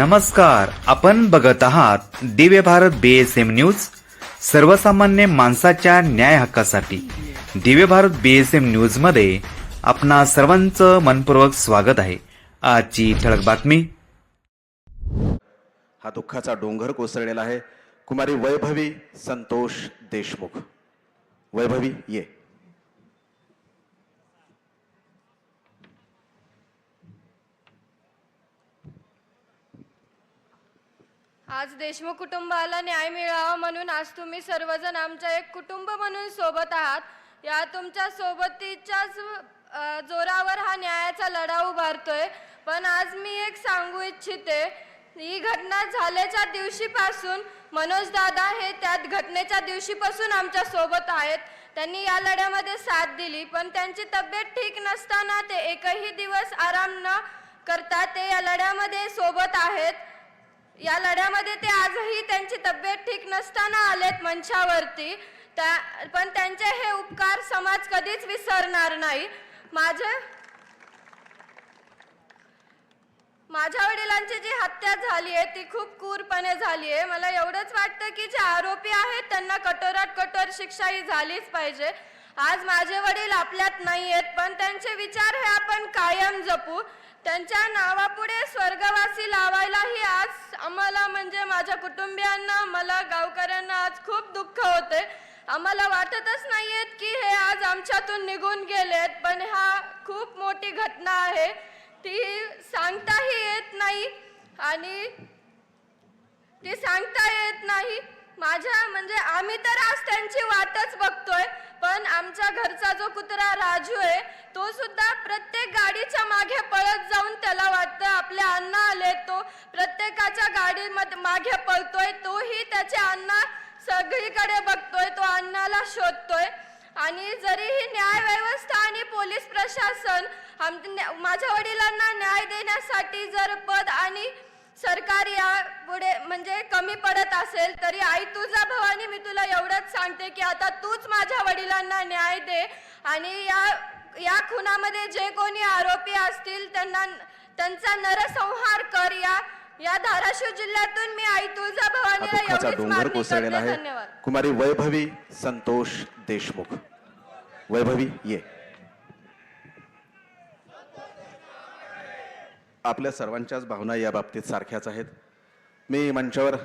नमस्कार आपण बघत आहात Divya Bharat B S M news सर्वसामान्य माणसाच्या न्याय हक्कासाठी. दिव्य भारत बी एस न्यूजमध्ये आपणा सर्वांचं मनपूर्वक स्वागत आहे. आजची ठळक बातमी. हा दुःखाचा डोंगर कोसळलेला आहे. कुमारी वैभवी संतोष देशमुख. वैभवी ये. आज देशमुख कुटुंबाला न्याय मिळावा म्हणून आज तुम्ही सर्वजण आमच्या एक कुटुंब म्हणून सोबत आहात. या तुमच्या सोबतीच्याच जोरावर हा न्यायाचा लढा उभारतोय. पण आज मी एक सांगू इच्छिते ही घटना झाल्याच्या दिवशीपासून मनोज दादा हे त्यात घटनेच्या दिवशीपासून आमच्यासोबत आहेत. त्यांनी या लढ्यामध्ये साथ दिली पण त्यांची तब्येत ठीक नसताना ते एकही दिवस आराम न करता ते या लढ्यामध्ये सोबत आहेत. या लढ्यामध्ये ते आजही त्यांची तब्येत ठीक नसताना आलेत मंचावरती. त्या पण त्यांचे हे उपकार समाज कधीच विसरणार नाही. माझे माझ्या वडिलांची जी हत्या झाली आहे ती खूप क्रूरपणे झाली आहे. मला एवढंच वाटतं की जे आरोपी आहेत त्यांना कठोरात कठोर शिक्षा ही झालीच पाहिजे. आज माझे वडील आपल्यात नाही आहेत पण त्यांचे विचार हे आपण कायम जपू. त्यांच्या नावापुढे स्वर्गवासी लावायलाही आज आम्हाला म्हणजे माझ्या कुटुंबियांना मला गावकऱ्यांना आज खूप दुःख होते आम्हाला वाटतच नाहीयेत की हे आज आमच्यातून निघून गेलेत पण हा खूप मोठी घटना आहे. ती सांगताही येत नाही आणि ती सांगता येत नाही. माझ्या म्हणजे आम्ही तर आज त्यांची वाटच बघतोय पण आमच्या घरचा जो कुत्रा राजू आहे तो सुद्धा प्रत्येक गाडीच्या मागे पळत जाऊन त्याला वाटतं आपले अण्णा आले तो प्रत्येकाच्या गाडीमध्ये मागे पळतोय तोही त्याचे अण्णा सगळीकडे बघतोय तो अण्णाला शोधतोय. आणि जरीही न्याय व्यवस्था आणि पोलीस प्रशासन आम- न्या- माझ्या वडिलांना न्याय देण्यासाठी जर पद आणि सरकार या पुढे म्हणजे कमी पडत असेल तरी आई तुझा भवानी मी तुला एवढंच सांगते की आता तूच माझ्या वडिलांना न्याय दे. आणि या या खुनामध्ये जे कोणी आरोपी असतील त्यांना त्यांचा नरसंहार कर. या या धाराशिव जिल्ह्यातून मी आई तुळजा भवानीला एवढीच डोंगर मागणी कोसळलेला करते. आहे. धन्यवाद. कुमारी वैभवी संतोष देशमुख. वैभवी ये. आपल्या सर्वांच्याच भावना या बाबतीत सारख्याच आहेत. मी मंचावर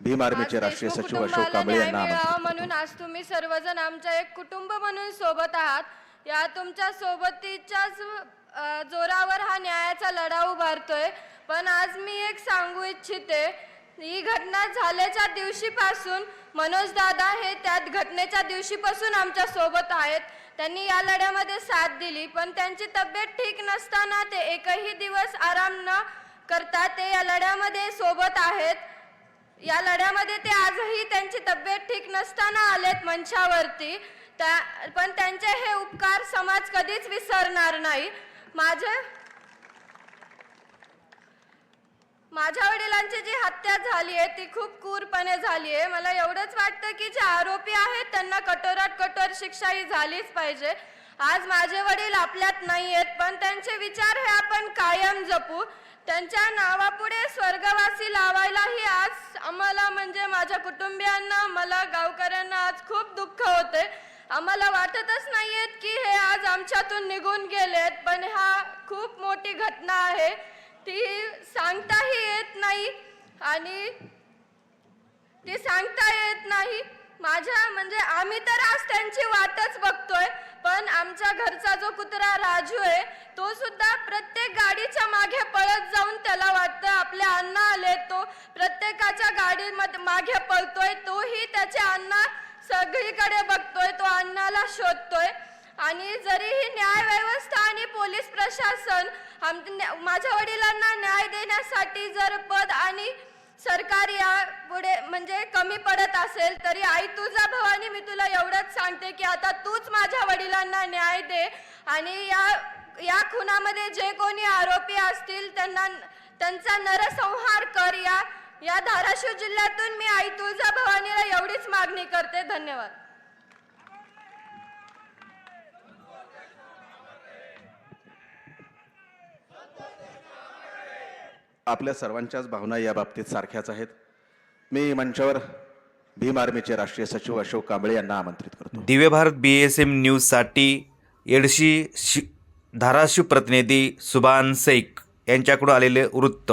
भीम आर्मीचे राष्ट्रीय सचिव अशोक कांबळे यांना म्हणून आज तुम्ही सर्वजण आमच्या एक कुटुंब म्हणून सोबत आहात. या तुमच्या सोबतीच्याच जोरावर हा न्यायाचा लढा उभारतोय. पण आज मी एक सांगू इच्छिते ही घटना झाल्याच्या दिवशीपासून मनोज दादा हे त्यात घटनेच्या दिवशीपासून आमच्यासोबत आहेत. त्यांनी या लढ्यामध्ये साथ दिली पण त्यांची तब्येत ठीक नसताना ते एकही दिवस आराम न करता ते या लढ्यामध्ये सोबत आहेत. या लढ्यामध्ये ते आजही त्यांची तब्येत ठीक नसताना आलेत मंचावरती. त्या पण त्यांचे हे उपकार समाज कधीच विसरणार नाही. माझे माझ्या वडिलांची जी हत्या झाली आहे ती खूप क्रूरपणे झाली आहे. मला एवढंच वाटतं की जे आरोपी आहेत त्यांना कठोरात कठोर शिक्षा ही झालीच पाहिजे. आज माझे वडील आपल्यात नाही आहेत पण त्यांचे विचार हे आपण कायम जपू. त्यांच्या नावापुढे स्वर्गवासी लावायलाही आज आम्हाला म्हणजे माझ्या कुटुंबियांना मला गावकऱ्यांना आज खूप दुःख होते आम्हाला वाटतच नाहीयेत की हे आज आमच्यातून निघून गेलेत पण हा खूप मोठी घटना आहे. ती सांगताही येत नाही आणि ती सांगता येत नाही. माझ्या म्हणजे आम्ही तर आज त्यांची वाटच बघतोय पण आमच्या घरचा जो कुत्रा राजू आहे तो सुद्धा प्रत्येक गाडीच्या मागे पळत जाऊन त्याला वाटतं आपले अण्णा आले तो. प्रत्येकाच्या गाडीमध्ये मागे पळतोय तोही त्याचे अण्णा सगळीकडे बघतोय तो अन्नाला शोधतोय. आणि जरीही न्याय व्यवस्था आणि पोलीस प्रशासन आम- न्या- माझ्या वडिलांना न्याय देण्यासाठी जर पद आणि सरकार या पुढे म्हणजे कमी पडत असेल तरी आई तुझा भवानी मी तुला एवढंच सांगते की आता तूच माझ्या वडिलांना न्याय दे. आणि या या खुनामध्ये जे कोणी आरोपी असतील त्यांना त्यांचा नरसंहार या धाराशिव जिल्ह्यातून मी आई तुळजा भवानीला एवढीच मागणी करते. धन्यवाद. आपल्या सर्वांच्याच भावना या बाबतीत सारख्याच आहेत. मी मंचावर भीम आर्मीचे राष्ट्रीय सचिव अशोक कांबळे यांना आमंत्रित करतो. Divya Bharat B S M न्यूजसाठी येडशी शि धाराशिव प्रतिनिधी सुभान शेख यांच्याकडून आलेले वृत्त.